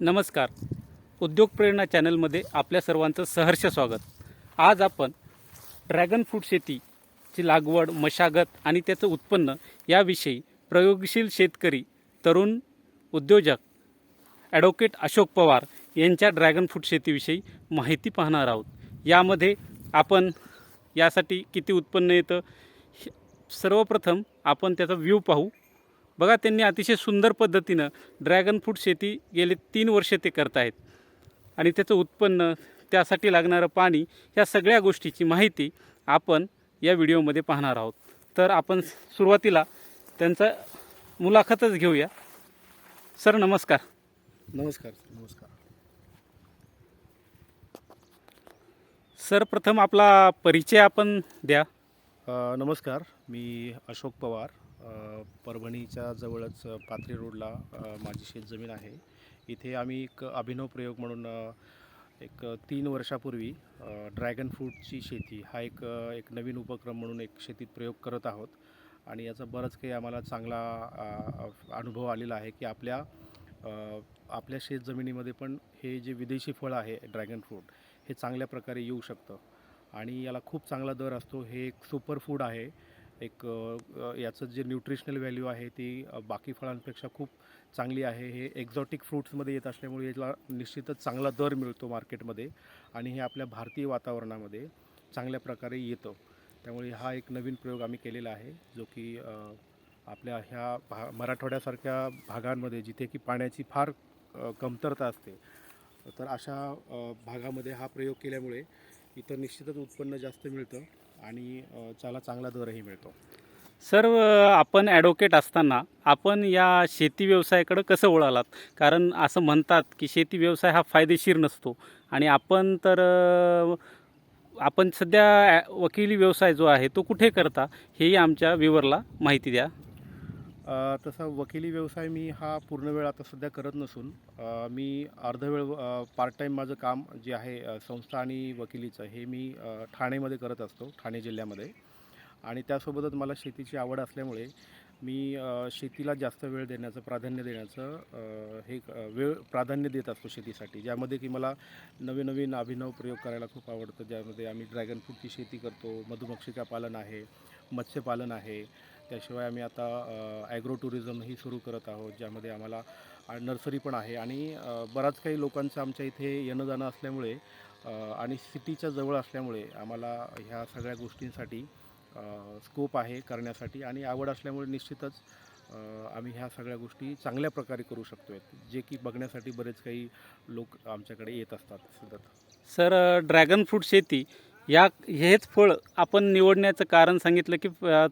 नमस्कार. उद्योग प्रेरणा चॅनलमध्ये आपल्या सर्वांचं सहर्ष स्वागत. आज आपण ड्रॅगन फ्रूट शेतीची लागवड मशागत आणि त्याचं उत्पन्न याविषयी प्रयोगशील शेतकरी तरुण उद्योजक ॲडव्होकेट अशोक पवार यांच्या ड्रॅगन फ्रूट शेतीविषयी माहिती पाहणार आहोत. यामध्ये आपण यासाठी किती उत्पन्न येतं सर्वप्रथम आपण त्याचा व्ह्यू पाहू. बघा त्यांनी अतिशय सुंदर पद्धतीनं ड्रॅगन फ्रूट शेती गेले तीन वर्षे ते करत आहेत आणि त्याचं उत्पन्न त्यासाठी लागणारं पाणी या सगळ्या गोष्टीची माहिती आपण या व्हिडिओमध्ये पाहणार आहोत. तर आपण सुरुवातीला त्यांचा मुलाखतच घेऊया. सर नमस्कार. नमस्कार नमस्कार. सर प्रथम आपला परिचय आपण द्या. अ, नमस्कार. मी अशोक पवार. परभणीच्या जवळच पाथरी रोडला माझी शेतजमीन आहे. इथे आम्ही एक अभिनव प्रयोग म्हणून एक तीन वर्षापूर्वी ड्रॅगन फ्रूटची शेती हा एक एक नवीन उपक्रम म्हणून एक शेतीत प्रयोग करत आहोत. आणि याचा बरंच काही आम्हाला चांगला अनुभव आलेला आहे की आपल्या आपल्या शेतजमिनीमध्ये पण हे जे विदेशी फळ आहे ड्रॅगन फ्रूट हे चांगल्या प्रकारे येऊ शकतं. आणि याला खूप चांगला दर असतो. हे एक सुपर फूड आहे. एक याचं जे न्यूट्रिशनल व्हॅल्यू आहे ती बाकी फळांपेक्षा खूप चांगली आहे. हे एक्झॉटिक फ्रूट्समध्ये येत असल्यामुळे याला निश्चितच चांगला दर मिळतो मार्केटमध्ये आणि हे आपल्या भारतीय वातावरणामध्ये चांगल्या प्रकारे येतं. त्यामुळे हा एक नवीन प्रयोग आम्ही केलेला आहे जो की आपल्या ह्या भा मराठवाड्यासारख्या भागांमध्ये जिथे की पाण्याची फार कमतरता असते तर अशा भागामध्ये हा प्रयोग केल्यामुळे इथं निश्चितच उत्पन्न जास्त मिळतं. आणि त्याला चांगला दरही मिळतो. सर आपण ॲडव्होकेट असताना आपण या शेती व्यवसायाकडं कसं वळालात? कारण असं म्हणतात की शेती व्यवसाय हा फायदेशीर नसतो. आणि आपण तर आपण सध्या ॲ- वकिली व्यवसाय जो आहे तो कुठे करता? हेही आमच्या व्ह्युअरला माहिती द्या. तसा वकिली व्यवसाय मी हा पूर्ण वेळ आता सध्या करत नसून मी अर्धवेळ पार्ट टाईम माझं काम जे आहे संस्था आणि वकिलीचं हे मी ठाणेमध्ये करत असतो ठाणे जिल्ह्यामध्ये. आणि त्यासोबतच मला शेतीची आवड असल्यामुळे मी शेतीला जास्त वेळ देण्याचं प्राधान्य देण्याचं हे वेळ प्राधान्य देत असतो शेतीसाठी. ज्यामध्ये की मला नवीन नवीन अभिनव प्रयोग करायला खूप आवडतं. ज्यामध्ये आम्ही ड्रॅगन फ्रूटची शेती करतो मधुमक्षिका पालन आहे मत्स्यपालन आहे त्याशिवाय आम्ही आता ॲग्रो टुरिझमही सुरू करत आहोत ज्यामध्ये आम्हाला नर्सरी पण आहे आणि बराच काही लोकांचं आमच्या इथे येणं जाणं असल्यामुळे आणि सिटीच्या जवळ असल्यामुळे आम्हाला ह्या सगळ्या गोष्टींसाठी स्कोप आहे करण्यासाठी आणि आवड असल्यामुळे निश्चितच आम्ही ह्या सगळ्या गोष्टी चांगल्या प्रकारे करू शकतो जे की बघण्यासाठी बरेच काही लोक आमच्याकडे येत असतात सतत सर ड्रॅगन फ्रूट शेती या हेच फळ आपण निवडण्याचं कारण सांगितलं की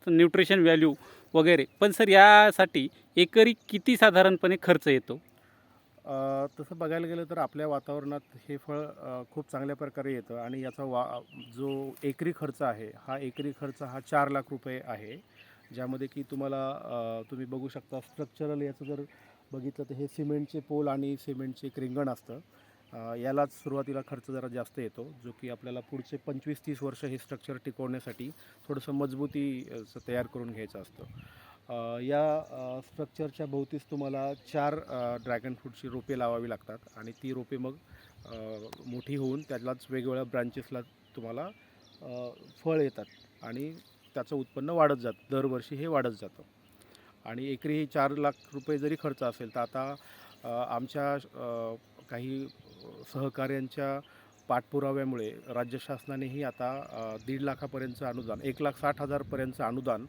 न्यूट्रिशन व्हॅल्यू वगैरे. पण सर यासाठी एकरी किती साधारणपणे खर्च येतो? अ, तसं बघायला गेलं तर आपल्या वातावरणात हे फळ अ, खूप चांगल्या प्रकारे येतं आणि याचा वा जो एकरी खर्च आहे हा एकरी खर्च हा चार लाख रुपये आहे. ज्यामध्ये की तुम्हाला अ, तुम्ही बघू शकता स्ट्रक्चरल याचं जर बघितलं तर हे सिमेंटचे पोल आणि सिमेंटचे क्रिंगण असतं. यालाच सुरुवातीला खर्च जरा जास्त येतो जो की आपल्याला पुढचे पंचवीस तीस वर्ष हे स्ट्रक्चर टिकवण्यासाठी थोडंसं मजबूती तयार करून घ्यायचं असतं. या स्ट्रक्चरच्या भोवतीच तुम्हाला चार ड्रॅगन फ्रूटची रोपे लावावी लागतात आणि ती रोपे मग मोठी होऊन त्यालाच वेगवेगळ्या ब्रांचेसला तुम्हाला फळ येतात आणि त्याचं उत्पन्न वाढत जातं दरवर्षी हे वाढत जातं. आणि एकरी हे चार लाख रुपये जरी खर्च असेल तर आता आमच्या काही सहकार्यांच्या पाठपुराव्यामुळे राज्य शासनानेही आता दीड लाखापर्यंतचं अनुदान एक लाख साठ हजारपर्यंतचं अनुदान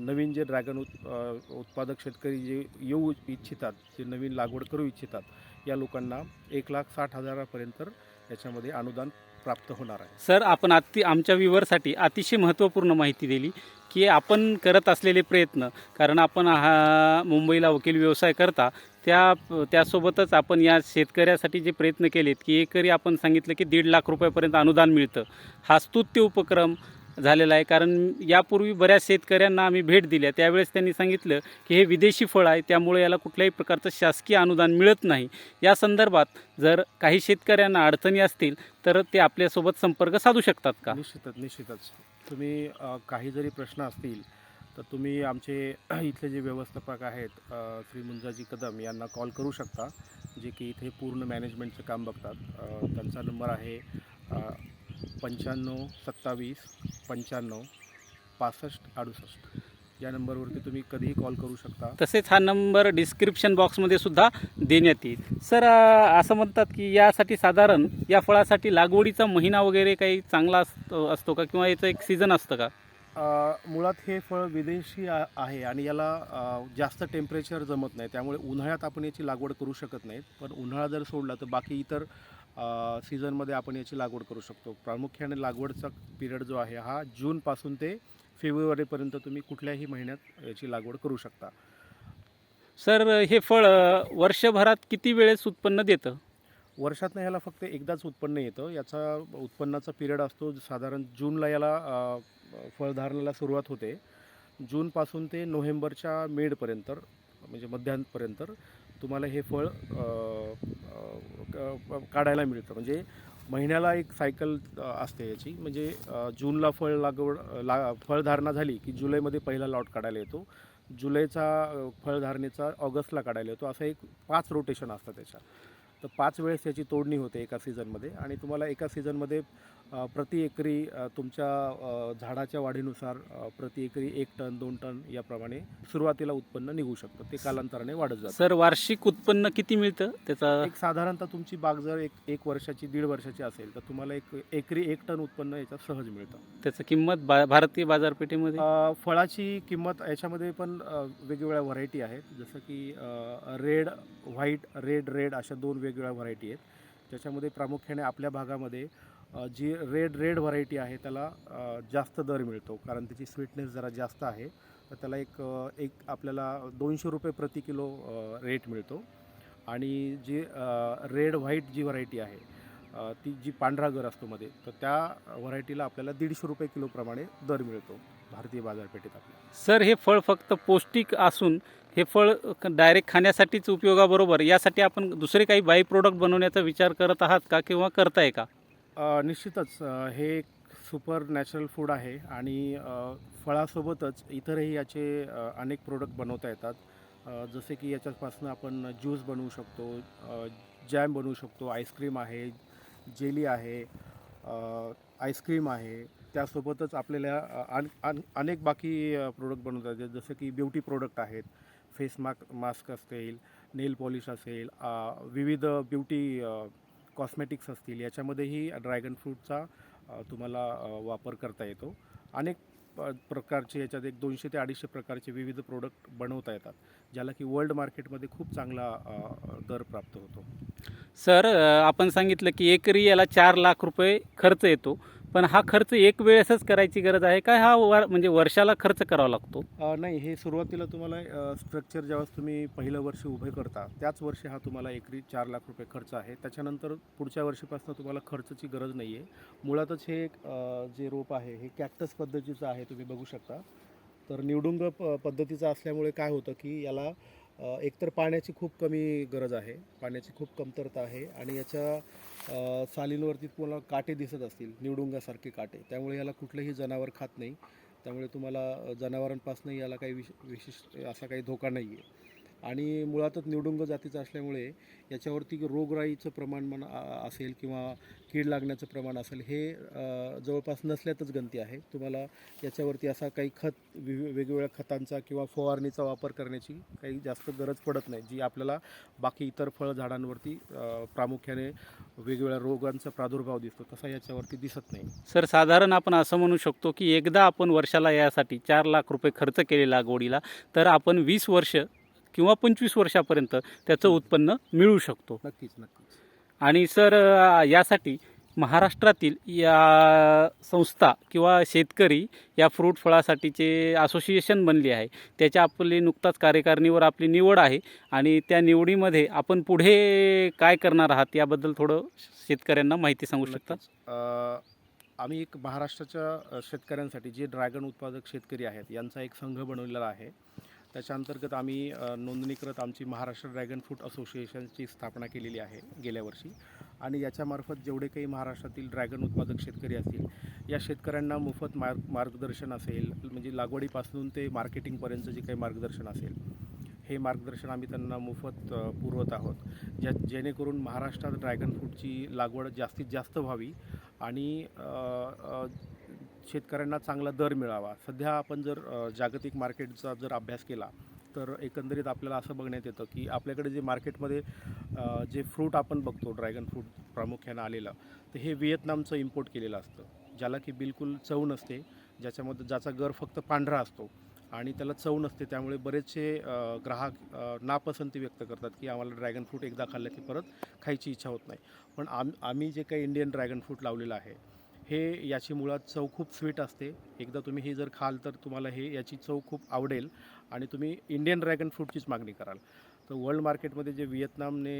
नवीन जे ड्रॅगन उत् उत्पादक शेतकरी जे येऊ इच्छितात जे नवीन लागवड करू इच्छितात या लोकांना एक लाख साठ हजारापर्यंत याच्यामध्ये अनुदान प्राप्त होणार आहे. सर आपण अति आमच्या व्ह्युअरसाठी अतिशय महत्त्वपूर्ण माहिती दिली की आपण करत असलेले प्रयत्न कारण आपण हा मुंबईला वकील व्यवसाय करता त्या त्यासोबतच आपण या शेतकऱ्यासाठी जे प्रयत्न केलेत की एकरी आपण सांगितलं की दीड लाख रुपयापर्यंत अनुदान मिळतं. हा स्तुत्य उपक्रम झालेला आहे. कारण यापूर्वी बऱ्याच शेतकऱ्यांना आम्ही भेट दिल्या. त्यावेळेस त्यांनी सांगितलं की हे विदेशी फळ आहे त्यामुळे याला कुठल्याही प्रकारचं शासकीय अनुदान मिळत नाही. या संदर्भात जर काही शेतकऱ्यांना अडचणी असतील तर ते आपल्यासोबत संपर्क साधू शकतात का? निश्चितच निश्चितच. तुम्ही काही जरी प्रश्न असतील तर तुम्ही आमचे इथले जे व्यवस्थापक आहेत श्री मुंजाजी कदम यांना कॉल करू शकता जे की इथे पूर्ण मॅनेजमेंटचं काम बघतात. त्यांचा नंबर आहे पंच्याण्णव सत्तावीस पंच्याण्णव पासष्ट अडुसष्ट. या नंबरवरती तुम्ही कधीही कॉल करू शकता. तसेच हा नंबर डिस्क्रिप्शन बॉक्समध्ये सुद्धा देण्यात येईल. सर असं म्हणतात की यासाठी साधारण या फळासाठी लागवडीचा महिना वगैरे काही चांगला असतो असतो का? किंवा याचं एक सीझन असतं का? मुळात हे फळ विदेशी आहे आणि याला जास्त टेम्परेचर जमत नाही. त्यामुळे उन्हाळ्यात आपण याची लागवड करू शकत नाहीत पण उन्हाळा जर सोडला तर बाकी इतर सीझनमध्ये आपण याची लागवड करू शकतो. प्रामुख्याने लागवडचा पिरियड जो आहे हा जूनपासून ते फेब्रुवारीपर्यंत तुम्ही कुठल्याही महिन्यात याची लागवड करू शकता. सर हे फळ वर्षभरात किती वेळेस उत्पन्न देतं? वर्षातनं ह्याला फक्त एकदाच उत्पन्न येतं. याचा उत्पन्नाचा पिरियड असतो साधारण जूनला याला फळधारणाला सुरुवात होते. जूनपासून ते नोव्हेंबरच्या मेडपर्यंत म्हणजे मध्यांपर्यंत तुम्हाला हे फळ काढायला मिळतं. म्हणजे महिन्याला एक सायकल असते याची. म्हणजे जूनला फळ लागवड ला फळधारणा झाली की जुलैमध्ये पहिला लॉट काढायला येतो. जुलैचा फळधारणेचा ऑगस्टला काढायला येतो. असं एक पाच रोटेशन असतं त्याच्या. तर पाच वेळेस याची तोडणी होते एका सीझनमध्ये. आणि तुम्हाला एका सीझनमध्ये प्रति एकरी तुमच्या झाडाच्या वाढीनुसार प्रति एकरी एक टन दोन टन याप्रमाणे सुरुवातीला उत्पन्न निघू शकतं. ते कालांतराने वाढत जातं. सर वार्षिक उत्पन्न किती मिळतं त्याचा? एक साधारणतः तुमची बाग जर एक एक वर्षाची दीड वर्षाची असेल तर तुम्हाला एक एकरी एक टन उत्पन्न याच्यात सहज मिळतं. त्याचं किंमत बा भारतीय बाजारपेठेमध्ये? फळाची किंमत याच्यामध्ये पण वेगवेगळ्या व्हरायटी आहेत. जसं की रेड व्हाईट रेड रेड अशा दोन वेगवेगळ्या व्हरायटी आहेत. ज्याच्यामध्ये प्रामुख्याने आपल्या भागामध्ये जी रेड रेड व्हरायटी आहे त्याला जास्त दर मिळतो. कारण त्याची स्वीटनेस जरा जास्त आहे. तर त्याला एक एक आपल्याला दोनशे रुपये प्रति किलो रेट मिळतो. आणि जी रेड व्हाईट जी व्हरायटी आहे ती जी पांढरा गर असतो मध्ये तर त्या व्हरायटीला आपल्याला दीडशे रुपये किलोप्रमाणे दर मिळतो. भारतीय बाजारपेठेत आपल्या. सर हे फळ फक्त पौष्टिक असून हे फळ डायरेक्ट खाण्यासाठीच उपयोगाबरोबर यासाठी आपण दुसरे काही बाय प्रोडक्ट बनवण्याचा विचार करत आहात का किंवा करताय का? निश्चितच. हे एक सुपर नॅचरल फूड आहे आणि फळासोबतच इतरही याचे अनेक प्रोडक्ट बनवता येतात. जसे की याच्यापासून आपण ज्यूस बनवू शकतो जॅम बनवू शकतो आईस्क्रीम आहे जेली आहे आईस्क्रीम आहे. त्यासोबतच आपल्याला अन- अन- अनेक बाकी प्रोडक्ट बनवता येतात. जसं की ब्युटी प्रोडक्ट आहेत फेस मास्क मास्क असेल नेल पॉलिश असेल विविध ब्युटी कॉस्मेटिक्स असतील याच्यामध्येही ड्रॅगन फ्रूटचा तुम्हाला वापर करता येतो. अनेक प्रकारचे याच्यात एक दोनशे ते अडीचशे प्रकारचे विविध प्रोडक्ट बनवता येतात ज्याला की वर्ल्ड मार्केटमध्ये खूप चांगला दर प्राप्त होतो. सर आपण सांगितलं की एकरी याला चार लाख रुपये खर्च येतो. पण हा खर्च एक वेळेसच करायची गरज आहे का? हा वर म्हणजे वर्षाला खर्च करावा लागतो? नाही हे सुरुवातीला तुम्हाला स्ट्रक्चर ज्यावेळेस तुम्ही पहिलं वर्ष उभे करता त्याच वर्षी हा तुम्हाला एकरी चार लाख रुपये खर्च आहे. त्याच्यानंतर पुढच्या वर्षीपासून तुम्हाला खर्चाची गरज नाही आहे मुळातच हे एक, जे रोप आहे हे कॅक्टस पद्धतीचं आहे तुम्ही बघू शकता. तर निवडुंग प पद्धतीचं असल्यामुळे काय होतं की याला एकतर पाण्याची खूप कमी गरज आहे पाण्याची खूप कमतरता आहे आणि याच्या सालींवरती तुम्हाला काटे दिसत असतील निवडुंगासारखे काटे. त्यामुळे याला कुठलंही जनावर खात नाही. त्यामुळे तुम्हाला अ, जनावरांपासून याला काही विश विशिष्ट असा काही धोका नाही आहे आणि मुळातच निवडुंग जातीचं असल्यामुळे याच्यावरती रोगराईचं प्रमाण म्हणा असेल किंवा कीड लागण्याचं प्रमाण असेल हे जवळपास नसल्यातच गंती आहे. तुम्हाला याच्यावरती असा काही खत वेगवेगळ्या खतांचा किंवा फवारणीचा वापर करण्याची काही जास्त गरज पडत नाही जी आपल्याला बाकी इतर फळझाडांवरती प्रामुख्याने वेगवेगळ्या रोगांचा प्रादुर्भाव दिसतो तसा याच्यावरती दिसत नाही. सर साधारण आपण असं म्हणू शकतो की एकदा आपण वर्षाला यासाठी चार लाख रुपये खर्च केले लागवडीला तर आपण वीस वर्ष किंवा पंचवीस वर्षापर्यंत त्याचं उत्पन्न मिळू शकतो. नक्कीच नक्कीच. आणि सर यासाठी महाराष्ट्रातील या संस्था किंवा शेतकरी या फ्रूट फळासाठीचे असोसिएशन बनले आहे. त्याच्या आपली नुकताच कार्यकारिणीवर आपली निवड आहे आणि त्या निवडीमध्ये आपण पुढे काय करणार आहात याबद्दल थोडं शेतकऱ्यांना माहिती सांगू शकता? आम्ही एक महाराष्ट्राच्या शेतकऱ्यांसाठी जे ड्रॅगन उत्पादक शेतकरी आहेत यांचा एक संघ बनवलेला आहे. त्याच्या अंतर्गत आम्ही नोंदणीकृत आमची महाराष्ट्र ड्रॅगन फ्रूट असोसिएशनची स्थापना केलेली आहे गेल्या वर्षी. आणि याच्यामार्फत जेवढे काही महाराष्ट्रातील ड्रॅगन उत्पादक शेतकरी असतील या शेतकऱ्यांना मोफत मार्ग मार्गदर्शन असेल म्हणजे लागवडीपासून ते मार्केटिंगपर्यंत जे काही मार्गदर्शन असेल हे मार्गदर्शन आम्ही त्यांना मोफत पुरवत आहोत. ज्या जेणेकरून महाराष्ट्रात ड्रॅगन फ्रूटची लागवड जास्तीत जास्त व्हावी आणि शेतकऱ्यांना चांगला दर मिळावा. सध्या आपण जर जागतिक मार्केटचा जर अभ्यास केला तर एकंदरीत आपल्याला असं बघण्यात येतं की आपल्याकडे जे मार्केटमध्ये जे फ्रूट आपण बघतो ड्रॅगन फ्रूट प्रामुख्यानं आलेलं तर हे व्हिएतनामचं इम्पोर्ट केलेलं असतं. ज्याला की बिलकुल चव नसते ज्याच्यामध्ये ज्याचा गर फक्त पांढरा असतो आणि त्याला चव नसते त्यामुळे बरेचसे ग्राहक नापसंती व्यक्त करतात की आम्हाला ड्रॅगन फ्रूट एकदा खाल्लं की परत खायची इच्छा होत नाही. पण आम आम्ही जे काही इंडियन ड्रॅगन फ्रूट लावलेलं आहे हे याची मुळात चव खूप स्वीट असते. एकदा तुम्ही हे जर खाल तर तुम्हाला हे याची चव खूप आवडेल आणि तुम्ही इंडियन ड्रॅगन फ्रूटचीच मागणी कराल. तर वर्ल्ड मार्केटमध्ये जे व्हिएतनामने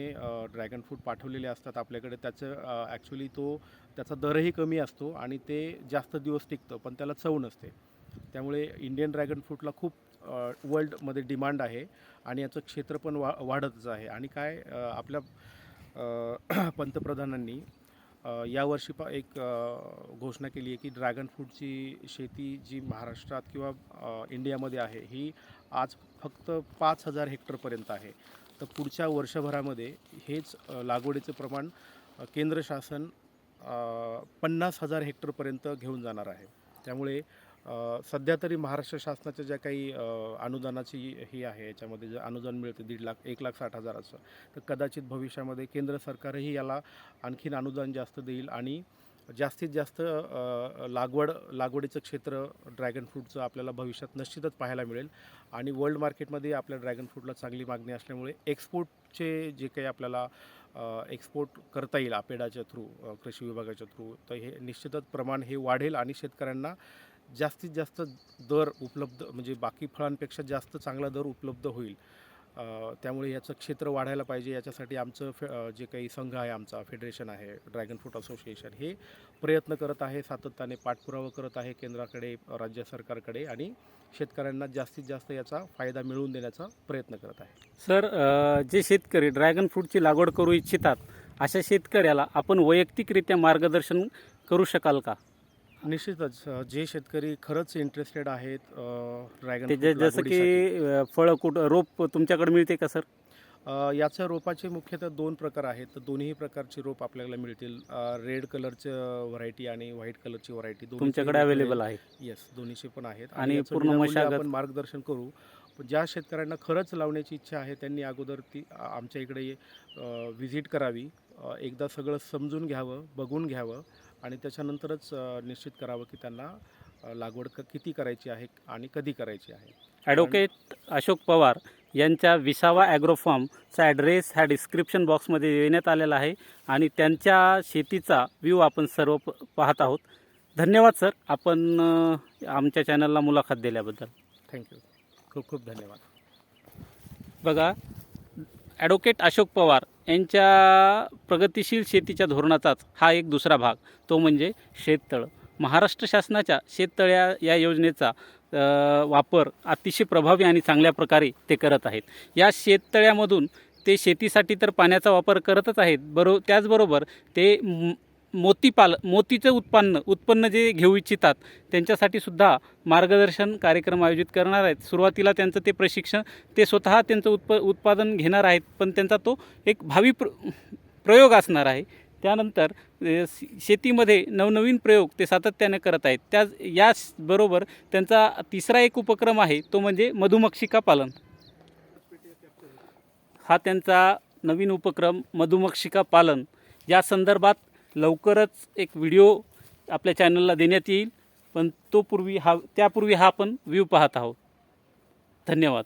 ड्रॅगन फ्रूट पाठवलेले असतात आपल्याकडे त्याचं ॲक्च्युली तो त्याचा दरही कमी असतो आणि ते जास्त दिवस टिकतं पण त्याला चव नसते. त्यामुळे इंडियन ड्रॅगन फ्रूटला खूप वर्ल्डमध्ये डिमांड आहे आणि याचं क्षेत्र पण वा वाढतच आहे. आणि काय आपल्या पंतप्रधानांनी यावर्षी पा एक घोषणा केली आहे की ड्रॅगन फ्रूटची शेती जी महाराष्ट्रात किंवा इंडियामध्ये आहे ही आज फक्त पाच हजार हेक्टरपर्यंत आहे. तर पुढच्या वर्षभरामध्ये हेच लागवडीचं प्रमाण केंद्र शासन पन्नास हजार हेक्टरपर्यंत घेऊन जाणार आहे. त्यामुळे सध्या तरी महाराष्ट्र शासनाच्या ज्या काही अनुदानाची ही आहे याच्यामध्ये जे अनुदान मिळते दीड लाख एक लाख साठ हजाराचं तर कदाचित भविष्यामध्ये केंद्र सरकारही याला आणखीन अनुदान जास्त देईल आणि जास्तीत जास्त लागवड लागवडीचं क्षेत्र ड्रॅगन फ्रूटचं आपल्याला भविष्यात निश्चितच पाहायला मिळेल आणि वर्ल्ड मार्केटमध्ये आपल्या ड्रॅगन फ्रूटला चांगली मागणी असल्यामुळे एक्सपोर्टचे जे काही आपल्याला एक्सपोर्ट करता येईल आपेडाच्या थ्रू कृषी विभागाच्या थ्रू तर हे निश्चितच प्रमाण हे वाढेल आणि शेतकऱ्यांना जास्तीत जास्त दर उपलब्ध म्हणजे बाकी फळांपेक्षा जास्त चांगला दर उपलब्ध होईल. त्यामुळे याचं क्षेत्र वाढायला पाहिजे. याच्यासाठी आमचं फे जे काही संघ आहे आमचा फेडरेशन आहे ड्रॅगन फ्रूट असोसिएशन हे प्रयत्न करत आहे सातत्याने पाठपुरावा करत आहे केंद्राकडे राज्य सरकारकडे आणि शेतकऱ्यांना जास्तीत जास्त याचा फायदा मिळवून देण्याचा प्रयत्न करत आहे. सर जे शेतकरी ड्रॅगन फ्रूटची लागवड करू इच्छितात अशा शेतकऱ्याला आपण वैयक्तिकरित्या मार्गदर्शन करू शकाल का? निश्चितच जे शेतकरी खरंच इंटरेस्टेड आहेत ड्रॅगन ते जे- फ्रूट जसं की अ, फळं कुठं रोप तुमच्याकडे मिळते का सर? अ, याच्या रोपाचे मुख्यतः दोन प्रकार आहेत. तर दोन्ही प्रकारचे रोप आपल्याला मिळतील. रेड कलरचं व्हरायटी आणि व्हाईट कलरची व्हरायटी तुमच्याकडे अवेलेबल आहे येस दोन्हीचे पण आहेत. आणि याचं पूर्ण विनामूल्य मशागत- आपण मार्गदर्शन करू. पण ज्या शेतकऱ्यांना खरंच लावण्याची इच्छा आहे त्यांनी अगोदर ती आ- आमच्या इकडे व्हिजिट करावी. अ, एकदा सगळं समजून घ्यावं बघून घ्यावं. आणि त्याच्यानंतरच निश्चित करावं की त्यांना लागवड क किती करायची आहे आणि कधी करायची आहे. ॲडव्होकेट अशोक पवार यांच्या विसावा ॲग्रोफार्मचा ॲड्रेस ह्या डिस्क्रिप्शन बॉक्समध्ये देण्यात आलेला आहे आणि त्यांच्या शेतीचा व्ह्यू आपण सर्व प पाहत आहोत. धन्यवाद सर. आपण आमच्या चॅनलला मुलाखत दिल्याबद्दल. थँक्यू खूप खूप धन्यवाद. बघा ॲडव्होकेट अशोक पवार यांच्या प्रगतिशील शेतीच्या धोरणाचाच हा एक दुसरा भाग. तो म्हणजे शेततळं. महाराष्ट्र शासनाच्या शेततळ्या या योजनेचा वापर अतिशय प्रभावी आणि चांगल्या प्रकारे ते करत आहेत. या शेततळ्यामधून ते शेतीसाठी तर पाण्याचा वापर करतच आहेत. बरो त्याचबरोबर ते मोतीपाल मोतीचं उत्पन्न उत्पन्न जे घेऊ इच्छितात त्यांच्यासाठी सुद्धा मार्गदर्शन कार्यक्रम आयोजित करणार आहेत. सुरुवातीला त्यांचं ते प्रशिक्षण ते स्वतः त्यांचं उत्प उत्पादन घेणार आहेत पण त्यांचा तो एक भावी प्र प्रयोग असणार आहे. त्यानंतर शेतीमध्ये नवनवीन प्रयोग ते सातत्याने करत आहेत. त्याच याचबरोबर त्यांचा तिसरा एक उपक्रम आहे तो म्हणजे मधुमक्षिका पालन. हा त्यांचा नवीन उपक्रम मधुमक्षिका पालन. या संदर्भात लवकरच एक व्हिडिओ आपल्या चॅनलला देण्यात येईल. पण तो पूर्वी हा त्यापूर्वी हा आपण व्ह्यू पाहत आहोत. धन्यवाद.